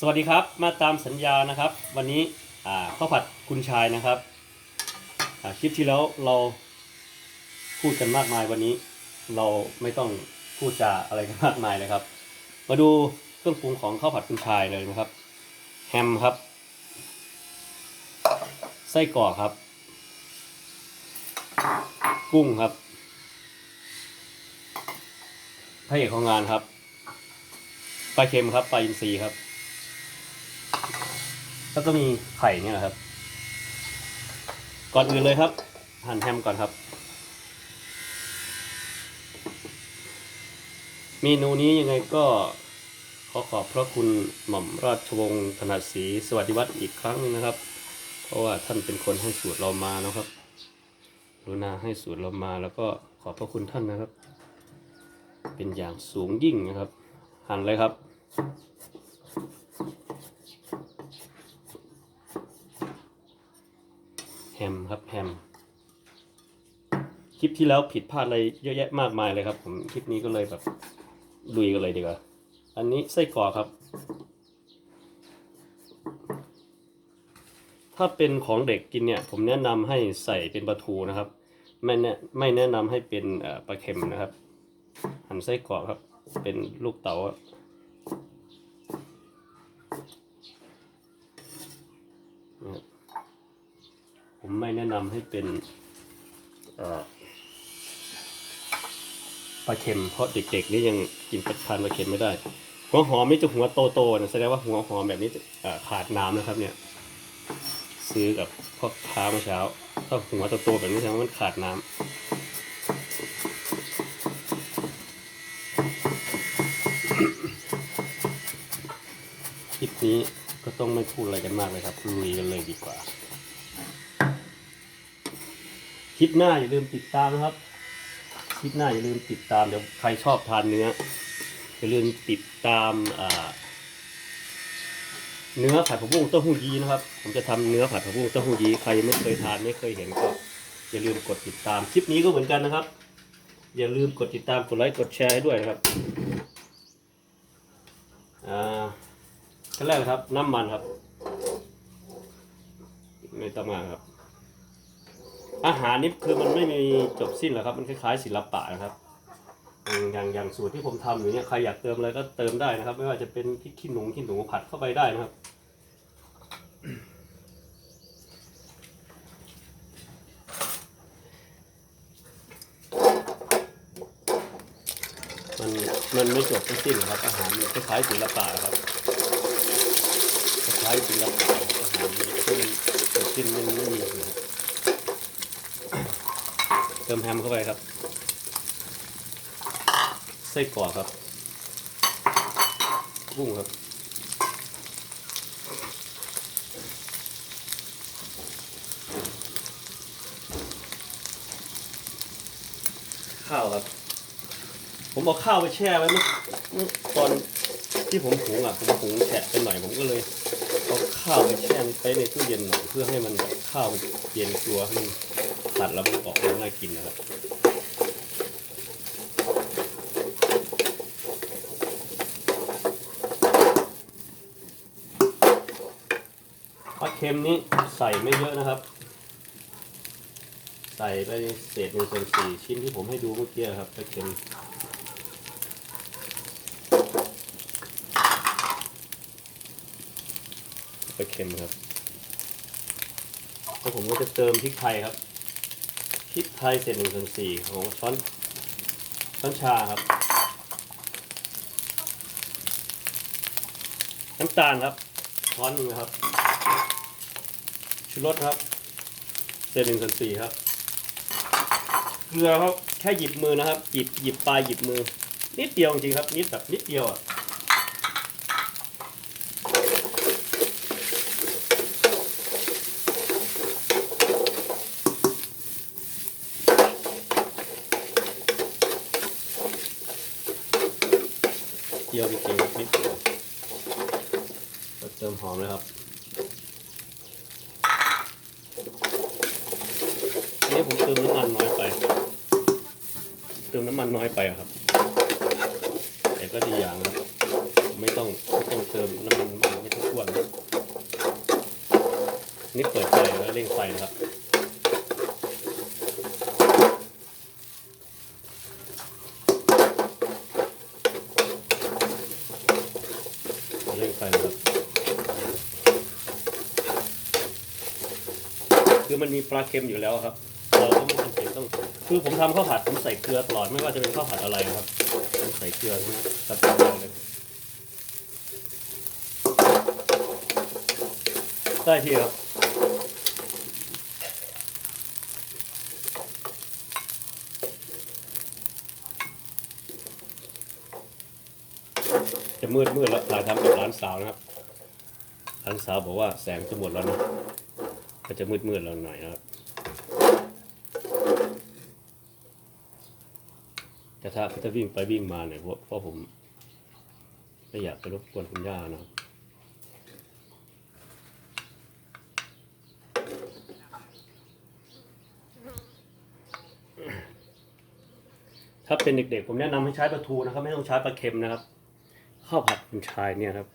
สวัสดีครับมาตามสัญญานะครับ วันนี้ข้าวผัดคุณชายนะครับคลิปที่แล้วเราพูดกันมากมายวันนี้ เราไม่ต้องพูดจาอะไรกันมากมายเลยครับ มาดูเครื่องปรุงของข้าวผัดคุณชายเลยนะครับ แฮมครับ ไส้กรอกครับ กุ้งครับพระเอกของงานครับปลาเค็มครับปลาอินทรีครับ แล้วก็มีไข่เนี่ยแหละครับ ก่อนอื่นเลยครับ หั่นแฮมก่อนครับ เมนูนี้ยังไงก็ขอขอบพระคุณหม่อมราชวงศ์ถนัดศรีสวัสดิวัฒน์อีกครั้งหนึงนะครับ เพราะว่าท่านเป็นคนให้สูตรเรามานะครับรุณาให้สูตรเรามาแล้วก็ขอบพระคุณท่านนะครับ เป็นอย่างสูงยิ่งนะครับ หั่นเลยครับ แฮมครับแฮมคลิปที่แล้วผิดพลาดอะไรเยอะแยะมากมายเลยครับ ผมคลิปนี้ก็เลยแบบลุยกันเลยดีกว่า อันนี้ไส้กรอกครับ ถ้าเป็นของเด็กกินเนี่ย ผมแนะนำให้ใส่เป็นปลาทูนะครับ ไม่แนะไม่แนะนำให้เป็นปลาเค็มนะครับ หั่นไส้กรอกครับ เป็นลูกเต๋าอะนะครับ ผมไม่แนะนำให้เป็นปลาเค็มเพราะเด็กๆนี่ยังกินปลาทานปลาเค็มไม่ได้ หัวหอมนี่จะหัวโตๆนะแสดงว่าหัวหอมแบบนี้ขาดน้ำนะครับเนี่ย ซื้อกับพ่อค้าเมื่อเช้า ถ้าหัวโตๆแบบนี้แสดงว่ามันขาดน้ำคลิปนี้ก็ต้องไม่พูดอะไรกันมากเลยครับลุยกันเลยดีกว่า คลิปหน้าอย่าลืมติดตามนะครับ คลิปหน้าอย่าลืมติดตามเดี๋ยวใครชอบทานเนื้ออย่าลืมติดตามเนื้อผัดผักบุ้งเต้าหู้ยี้นะครับ ผมจะทำเนื้อผัดผักบุ้งเต้าหู้ยี้ใครไม่เคยทานไม่เคยเห็นก็อย่าลืมกดติดตามคลิปนี้ก็เหมือนกันนะครับ อย่าลืมกดติดตามกดไลค์กดแชร์ให้ด้วยนะครับอ่าขั้นแรกครับน้ำมันครับ ไม่ต้องมาครับ อาหารนี่คือมันไม่มีจบสิ้นหรอกครับ มันคล้ายๆศิลปะนะครับ อย่างอย่างสูตรที่ผมทำอยู่เนี่ยใครอยากเติมอะไรก็เติมได้นะครับ ไม่ว่าจะเป็นพริกขี้หนูขี้หนูผัดเข้าไปได้นะครับมันมันไม่จบไม่สิ้นหรอกครับอาหารมันคล้ายๆศิลปะครับคล้ายๆศิลปะอาหารที่เกิดขึ้นไม่ไม่มีครับ เติมแฮมเข้าไปครับ ไส้กรอกครับกุ้งครับ ข้าวครับ ผมเอาข้าวไปแช่ไว้เมื่อตอนที่ผมหุงอะผมหุงแฉะไปหน่อยผมก็เลยเอาข้าวไปแช่ไปในตู้เย็นหน่อยเพื่อให้มันข้าวเย็นตัวให้มัน ตัดแล้วมันออกมาน่ากินนะครับปลาเค็มนี้ใส่ไม่เยอะนะครับ ใส่ไปเศษหนึ่งส่วนสี่ชิ้นที่ผมให้ดูเมื่อกี้ครับปลาเค็มปลาเค็มครับแล้วผมก็จะเติมพริกไทยครับ พริกไทยเศษหนึ่งส่วนสี่ของช้อนช้อนชาครับ น้ำตาลครับช้อนหนึ่งครับชูรสครับเศษหนึ่งส่วนสี่ครับเกลือครับแค่หยิบมือนะครับ หยิบหยิบปลายหยิบมือ นิดเดียวจริงครับ นิดแบบนิดเดียวอะ ยวจริงๆนิดเดียวก็เติมหอมเลยครับอันนี้ผมเติมน้ำมันน้อยไป เติมน้ำมันน้อยไปครับ แต่ก็ดีอย่างนะครับไม่ต้องไม่ต้องเติมน้ำมันมากไม่ต้องท่วนนี่เปิดไฟแล้วเร่งไฟนะครับ เร่งไฟ นะครับคือมันมีปลาเค็มอยู่แล้วครับ เราก็ไม่จำเป็นต้องคือผมทำข้าวผัดผมใส่เกลือตลอดไม่ว่าจะเป็นข้าวผัดอะไรครับผมใส่เกลือนะตับต่อเลยได้ที่ครับ จะมืดมืดแล้วถ่ายทำกับร้านสาวนะครับร้านสาวบอกว่าแสงจะหมดแล้วนะก็จะมืดมืดๆเราหน่อยนะครับแต่ถ้าถ้าวิ่งไปวิ่งมาเนี่ยเพราะเพราะผมไม่อยากไปรบกวนคุณย่านะครับถ้าเป็นเด็กๆ ผมแนะนำให้ใช้ปลาทูนะครับ ไม่ต้องใช้ปลาเค็มนะครับ ข้าวผัดคุณชายเนี่ยครับ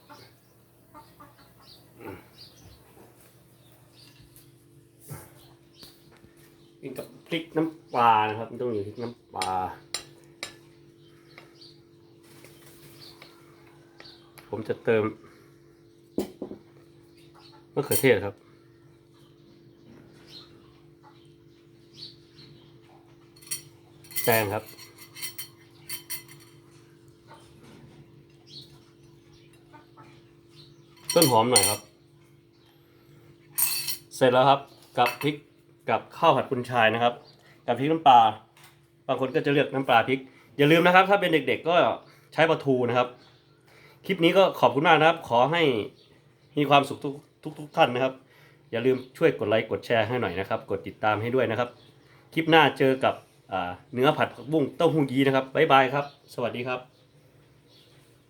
กินกับพริกน้ำปลานะครับต้องมีพริกน้ำปลา ผมจะเติมมะเขือเทศครับแตงครับ ต้นหอมหน่อยครับ เสร็จแล้วครับกับพริกกับข้าวผัดกุนชายนะครับ กับพริกน้ำปลาบางคนก็จะเลือกน้ำปลาพริก อย่าลืมนะครับ ถ้าเป็นเด็กๆก็ใช้ปลาทูนะครับ คลิปนี้ก็ขอบคุณมากนะครับ ขอให้มีความสุขทุกทุกทุกท่านนะครับ อย่าลืมช่วยกดไลค์กดแชร์ให้หน่อยนะครับ กดติดตามให้ด้วยนะครับ คลิปหน้าเจอกับเนื้อผัดผักบุ้งเต้าหู้ยี้นะครับบ๊ายบายครับ สวัสดีครับ